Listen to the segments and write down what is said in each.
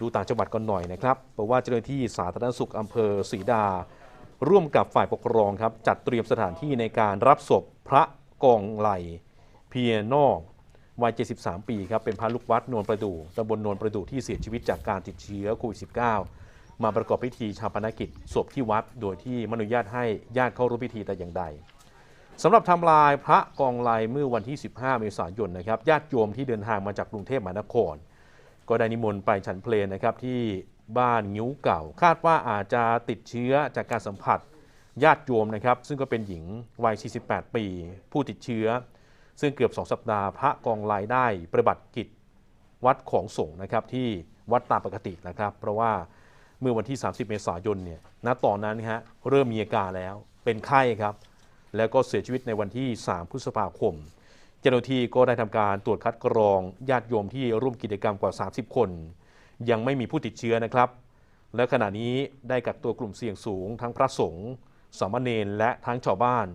ดูต่างจังหวัดกันหน่อยนะครับเพราะว่าเจ้าหน้าที่สาธารณสุขอำเภอศรีดา ร่วมกับฝ่ายปกครองครับจัดเตรียมสถานที่ในการรับศพพระกองไหลเพียนอกวัย 73 ปีครับเป็นพระลูกวัดนวลประดู่ตำบลนวลประดู่ที่เสียชีวิตจากการติดเชื้อโควิด -19 มาประกอบพิธีชาปนกิจศพที่วัด โดยที่ไม่อนุญาตให้ญาติเข้าร่วมพิธีแต่อย่างใดสำหรับทำลายพระกองลายเมื่อวันที่ 15 เมษายนนะครับญาติโยมที่เดินทางมาจากกรุงเทพมหานคร ก็ได้นิมนต์ไปฉันเพลนนะครับที่บ้านงิ้วเก่า คาดว่าอาจจะติดเชื้อจากการสัมผัสญาติโยมนะครับ ซึ่งก็เป็นหญิงวัย 48 ปี ผู้ติดเชื้อ ซึ่งเกือบ 2 สัปดาห์พระกองลายได้ประบัติกิจวัดของสงฆ์นะครับที่วัดตามปกตินะครับ เพราะว่าเมื่อวันที่ 30 เมษายนเนี่ยณตอนนั้นฮะเริ่มมีอาการแล้วเป็นไข้ครับ แล้วก็เสียชีวิตในวันที่ 3 พฤษภาคม เจ้าหน้าที่ก็ได้ทำการตรวจคัดกรองญาติโยมที่ร่วมกิจกรรมกว่า 30 คน ยังไม่มีผู้ติดเชื้อนะครับ และขณะนี้ได้กักตัวกลุ่มเสี่ยงสูง ทั้งพระสงฆ์สามเณรและทั้งชาวบ้าน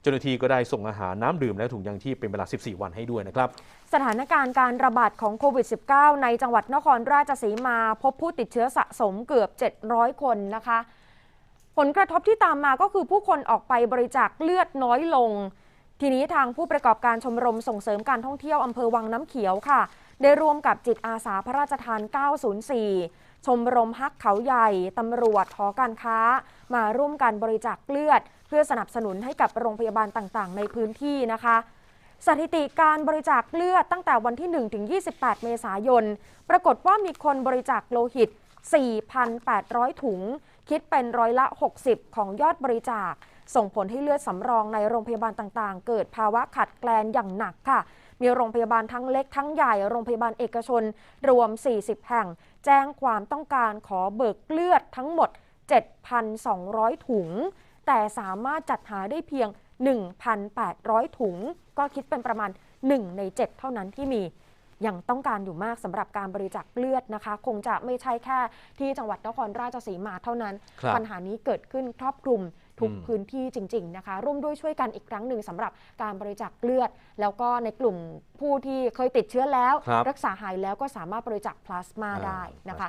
เจ้าหน้าที่ก็ได้ส่งอาหารน้ำดื่มและถุงยางชีพเป็นเวลา 14 วันให้ด้วยนะครับ สถานการณ์การระบาดของโควิด -19 ในจังหวัดนครราชสีมา พบผู้ติดเชื้อสะสมเกือบ 700 คนนะคะ ผลกระทบที่ตามมาก็คือผู้คนออกไปบริจาคเลือดน้อยลง ทีนี้ทางผู้ประกอบการชมรมส่งเสริมการท่องเที่ยวอำเภอวังน้ำเขียวค่ะ ได้ร่วมกับจิตอาสาพระราชทาน 904 ชมรมฮักเขาใหญ่ ตำรวจหอการค้า มาร่วมกันบริจาคเลือด เพื่อสนับสนุนให้กับโรงพยาบาลต่างๆ ในพื้นที่นะคะ สถิติการบริจาคเลือดตั้งแต่วันที่ 1 ถึง 28 เมษายน ปรากฏว่ามีคนบริจาคโลหิต 4,800 ถุง คิดเป็นร้อยละ 60 ของยอดบริจาค ส่งผลให้เลือดสำรองในโรงพยาบาลต่างๆ เกิดภาวะขาดแคลนอย่างหนักค่ะ มีโรงพยาบาลทั้งเล็กทั้งใหญ่ โรงพยาบาลเอกชน รวม 40 แห่ง แจ้งความต้องการขอเบิกเลือดทั้งหมด 7,200 ถุง แต่สามารถจัดหาได้เพียง 1,800 ถุง ก็คิดเป็นประมาณ 1 ใน 7 เท่านั้นที่มี ยังต้องการอยู่มากสำหรับการบริจาคเลือดนะคะ คงจะไม่ใช่แค่ที่จังหวัดนครราชสีมาเท่านั้นครับปัญหานี้เกิดขึ้นครอบคลุมทุกอืมพื้นที่จริง ๆ นะคะ ร่วมด้วยช่วยกันอีกครั้งหนึ่งสำหรับการบริจาคเลือด แล้วก็ในกลุ่มผู้ที่เคยติดเชื้อแล้วครับรักษาหายแล้วก็สามารถบริจาคพลาสมาอ่าได้นะคะ